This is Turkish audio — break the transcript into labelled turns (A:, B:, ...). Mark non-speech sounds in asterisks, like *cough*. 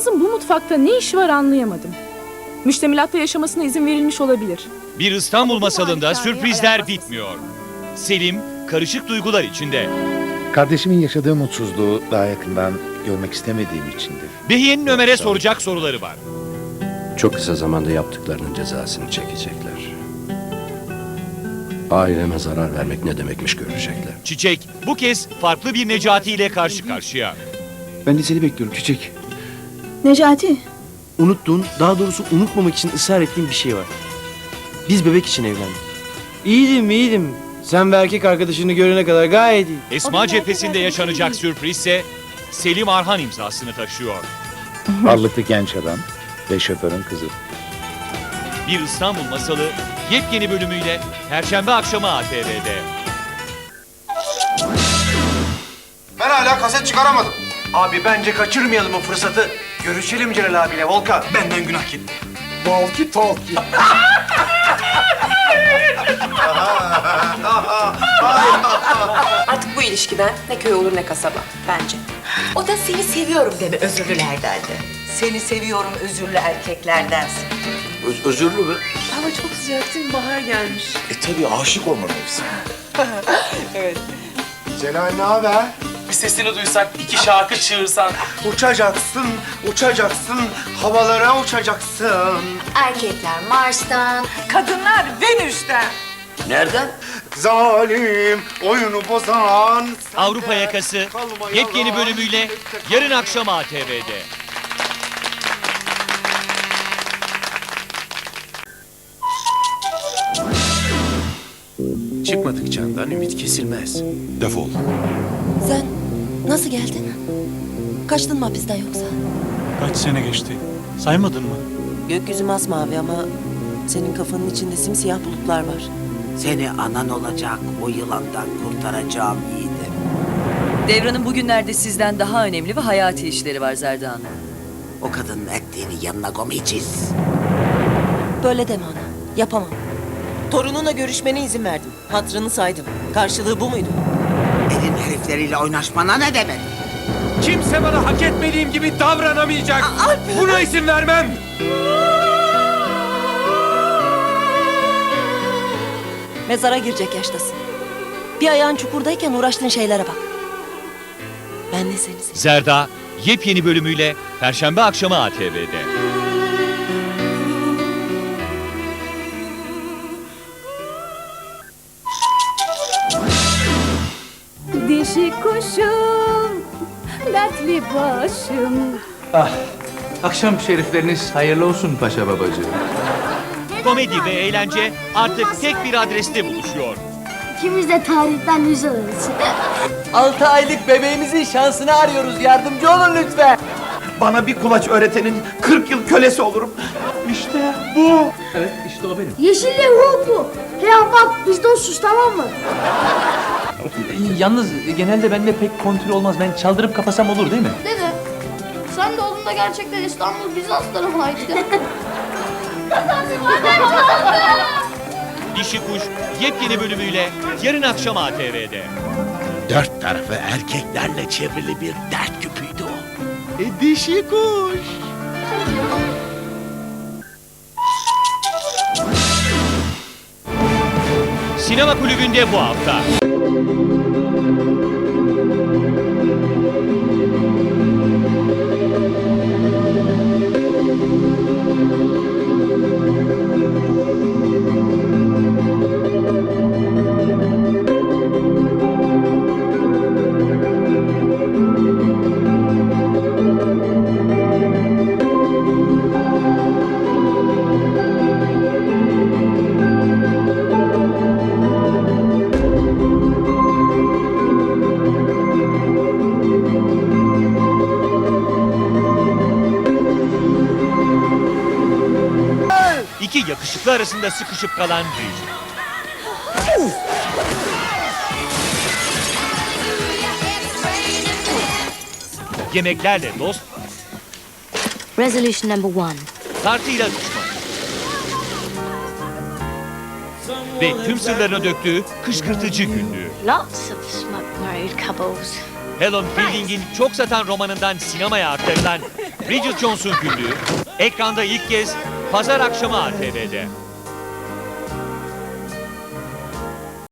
A: Kızınızın bu mutfakta ne işi var anlayamadım. Müştemilatta yaşamasına izin verilmiş olabilir.
B: Bir İstanbul masalında sürprizler bitmiyor. Selim karışık duygular içinde.
C: Kardeşimin yaşadığı mutsuzluğu daha yakından görmek istemediğim içindir.
B: Behiye'nin Ömer'e soracak soruları var.
D: Çok kısa zamanda yaptıklarının cezasını çekecekler. Aileme zarar vermek ne demekmiş görecekler.
B: Çiçek bu kez farklı bir Necati ile karşı karşıya.
E: Ben de seni bekliyorum Çiçek.
F: Necati,
E: Unuttuğun, daha doğrusu unutmamak için ısrar ettiğim bir şey var. Biz bebek için evlendik. İyiydim, iyiydim. Sen ve erkek arkadaşını görene kadar gayet iyi.
B: Esma cephesinde yaşanacak sürprizse Selim Arhan imzasını taşıyor. *laughs*
C: Varlıklı genç adam ve şoförün kızı.
B: Bir İstanbul masalı yepyeni bölümüyle Perşembe akşamı ATV'de.
G: Ben hala kaset çıkaramadım.
H: Abi bence kaçırmayalım o fırsatı. Görüşelim Celal abiyle Volkan.
G: Benden günah gitti. Walkie talkie.
I: Artık bu ilişkiden ne köy olur ne kasaba bence.
J: O da seni seviyorum deme özürlülerden de. Seni seviyorum özürlü erkeklerdensin.
D: özürlü mü?
I: Hava çok sıcak değil mi? Bahar gelmiş.
G: E tabii aşık olma mevsimi. *laughs* evet. Celal ne haber?
H: Sesini duysak, iki şarkı çığırsan.
G: Uçacaksın, uçacaksın, havalara uçacaksın.
J: Erkekler Mars'tan,
I: Kadınlar Venüs'ten.
D: Nereden?
G: Zalim, oyunu bozan.
B: Avrupa yakası yepyeni bölümüyle yarın akşam ATV'de.
E: Çıkmadık candan ümit kesilmez.
G: Defol.
F: sen nasıl geldin? Kaçtın mı hapisten yoksa?
K: Kaç sene geçti? Saymadın mı?
I: Gökyüzü masmavi ama senin kafanın içinde simsiyah bulutlar var.
J: Seni anan olacak o yılandan kurtaracağım yiğidim.
I: Devran'ın bugünlerde sizden daha önemli ve hayati işleri var Zerda Hanım.
J: O kadının ettiğini yanına komayacağız.
F: Böyle deme ana. Yapamam.
I: Torununla görüşmene izin verdim. Hatrını saydım. Karşılığı bu muydu?
J: Elin herifleriyle oynaşmana ne demek?
H: Kimse bana hak etmediğim gibi davranamayacak. Buna izin vermem.
F: Mezara girecek yaştasın. Bir ayağın çukurdayken uğraştığın şeylere bak. Ben de seni seviyorum.
B: Zerda yepyeni bölümüyle Perşembe akşamı ATV'de.
A: Dişi kuşum, dertli başım.
K: Akşam şerifleriniz hayırlı olsun paşa babacığım.
B: Komedi ve eğlence artık tek bir adreste buluşuyor.
F: İkimiz de tarihten yüz alırız.
E: 6 aylık bebeğimizin şansını arıyoruz. Yardımcı olun lütfen.
H: Bana bir kulaç öğretenin 40 yıl kölesi olurum. İşte bu.
K: Evet işte o benim.
F: Yeşille ruh bu. Hey bak biz dostuz tamam mı?
K: Yalnız genelde bende pek kontrol olmaz. Ben çaldırıp kapasam olur değil mi?
F: Dede sen de oğlumda gerçekten İstanbul Bizanslara mı ait ya?
B: Dişi Kuş yepyeni bölümüyle yarın akşam ATV'de.
G: Dört tarafı erkeklerle çevrili bir dert küpüydü o.
E: E, dişi kuş.
B: Sinema kulübünde bu hafta. İki yakışıklı arasında sıkışıp kalan Bridget. Yemeklerle dost,
F: Resolution number one.
B: tartıyla düşman. Ve tüm sırlarını döktüğü kışkırtıcı günlüğü.
F: Lots of smoke married couples.
B: Helen Fielding'in çok satan romanından sinemaya aktarılan Bridget Jones'un günlüğü ekranda ilk kez pazar akşamı ATV'de.